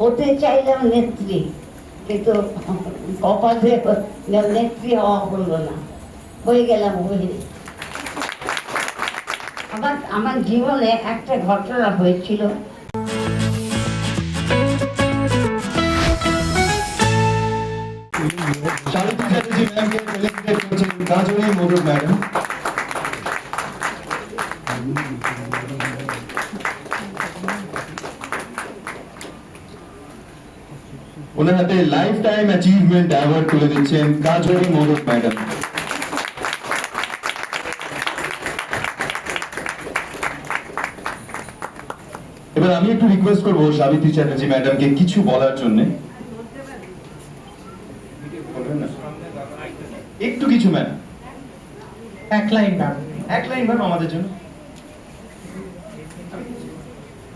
হতে চাইলাম নেত্রী, কিন্তু কপালে নেত্রী হওয়া হলো না। হয়ে গেলাম অভিনেত্রী আমার আমার জীবনে একটা ঘটনা হয়েছিল। ম্যাডাম। ওনার হাতে লাইফ টাইম অ্যাচিভমেন্ট অ্যাওয়ার্ড তুলে দিচ্ছেন কাজরি মোরক ম্যাডাম। এবার আমি একটু রিকোয়েস্ট করব সাবিত্রী চ্যাটার্জি ম্যাডামকে কিছু বলার জন্য। একটু কিছু ম্যাম এক লাইন ম্যাম এক লাইন ম্যাম আমাদের জন্য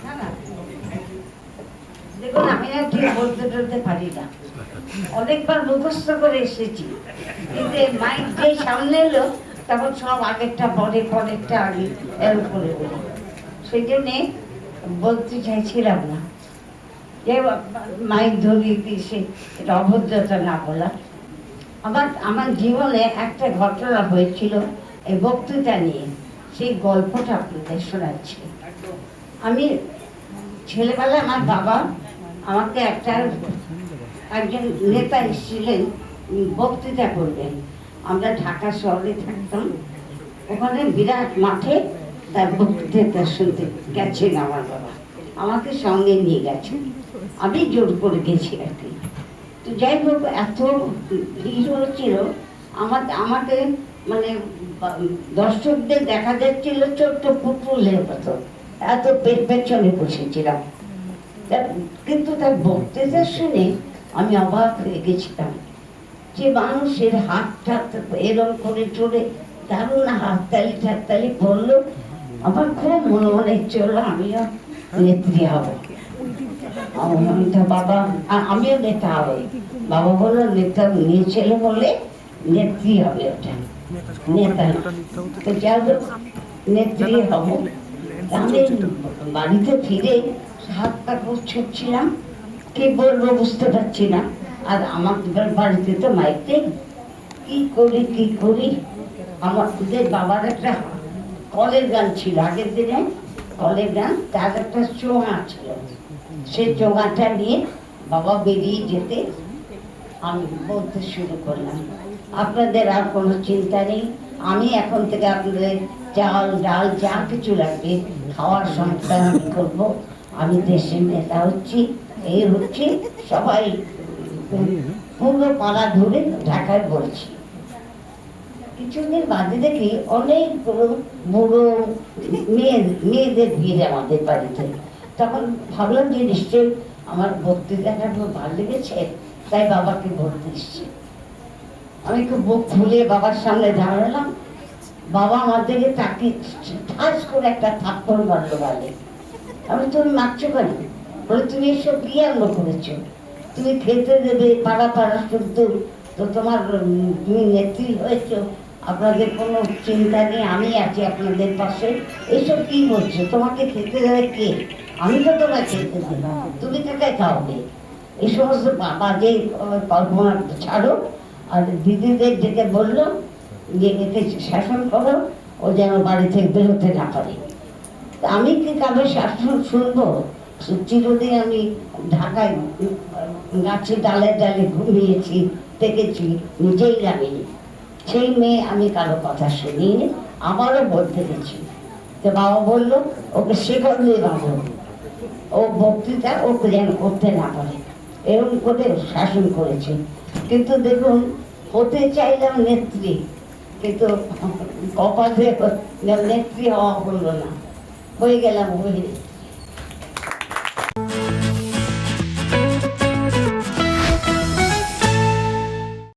না, না। দেখুন আমি না ঠিক বলতে টলতে পারি না। অনেকবার মুখস্থ করে এসেছি। কিন্তু মাইক যে সামনে এলো, তখন সব আগেরটা, পরে, পরেরটা আগে এর করে বলি। সেই জন্যে বলতে চাইছিলাম না। যে মাইক ধরিয়ে দিয়েছে, এটা অভদ্রতা না বলা। আমার আমার জীবনে একটা ঘটনা হয়েছিল এই বক্তৃতা নিয়ে। সেই গল্পটা আপনাদের শোনাচ্ছি। আমি ছেলেবেলায় আমার বাবা আমাকে একটা একজন নেতা এসেছিলেন বক্তৃতা করবেন। আমরা ঢাকা শহরে থাকতাম। ওখানে বিরাট মাঠে তার বক্তৃতা শুনতে গেছেন আমার বাবা। আমাকে সঙ্গে নিয়ে গেছেন। আমি জোর করে গেছি আর কি। তো যাই হোক, এত ভিড় হচ্ছিল। আমার, আমাকে মানে দর্শকদের দেখা যাচ্ছিল ছোট্ট পুতুলের মতো। এত পেছনে বসেছিলাম। কিন্তু তার বক্তৃতা শুনে আমি অবাক হয়ে গেছিলাম যে মানুষের হাতটা এরম করে চলে দারুণ হাততালি ঠাততালি পড়ল। আমার খুব মনে মনে চলল আমিও নেত্রী হব। বাবা আমিও নেতা হবে বাবা বলল, নেতা মেয়ে ছেলে বলে নেত্রী হবে ওটা। নেতা তো যাই হোক, নেত্রী হব। আমি বাড়িতে ফিরে হাত পা ছুটছিলাম কি বলব বুঝতে পারছি না। আর আমার বাড়িতে তো নেই কি করি কি করি? আমাদের বাবার একটা কলের গান ছিল। আগের দিনে কলের গান, তার একটা চোঙা ছিল। সেই চোঙাটা নিয়ে বাবা বেরিয়ে যেতে আমি বলতে শুরু করলাম। আপনাদের আর কোনো চিন্তা নেই। আমি এখন থেকে আপনাদের চাল, ডাল, যা কিছু লাগবে, খাওয়ার সংস্থান করব। আমি দেশের নেতা হচ্ছি এই হচ্ছে সবাই পুরো পাড়া ধরে ঢাকায় বলছি। কিছুদিন বাদে দেখি অনেক বুড়ো বুড়ো মেয়ে, মেয়েদের ভিড় আমাদের বাড়িতে। তখন ভাবলাম যে নিশ্চয়ই আমার বক্তৃতাটা ভালো লেগেছে, তাই বাবাকে বলতে এসছি। আমি খুব বুক খুলে বাবার সামনে দাঁড়ালাম। বাবা আমার দিকে তাকে ঠাস করে একটা থাপ্পড় মারলো গালে। আমি তুমি মারছো কেন বলে, তুমি এসব কি আরম্ভ করেছ? তুমি খেতে দেবে, পাড়া পাড়া শুদ্ধ তো তোমার তুমি নেত্রী হয়েছো। আপনাদের কোনো চিন্তা নেই, আমি আছি আপনাদের পাশে। এইসব কি বলছো? তোমাকে খেতে দেবে কে? আমি তো তোমায় খেতে দেবো। তুমি কাকে খাওয়াবে? এই সমস্ত বাজে কল্পনা ছাড়ো। আর দিদিদের ডেকে বলল, যে একে শাসন করো, ও যেন বাড়ি থেকে বেরোতে না পারে। আমি কি কারও শাসন শুনব? চিরদিন আমি ঢাকায় গাছে ডালে ডালে ঘুমিয়েছি, দেখেছি, নিজেই নামিনি সেই মেয়ে আমি কারও কথা শুনিনি, আমারও বলতে গেছি তো বাবা বলল, ওকে শেখালে বাবু ও বক্তৃতা ওকে যেন করতে না পারে। এরকম করে শাসন করেছে। কিন্তু দেখুন, হতে চাইলাম নেত্রী, কিন্তু কপালে নেত্রী হওয়া হলো না। হয়ে গেলাম অভিনেত্রী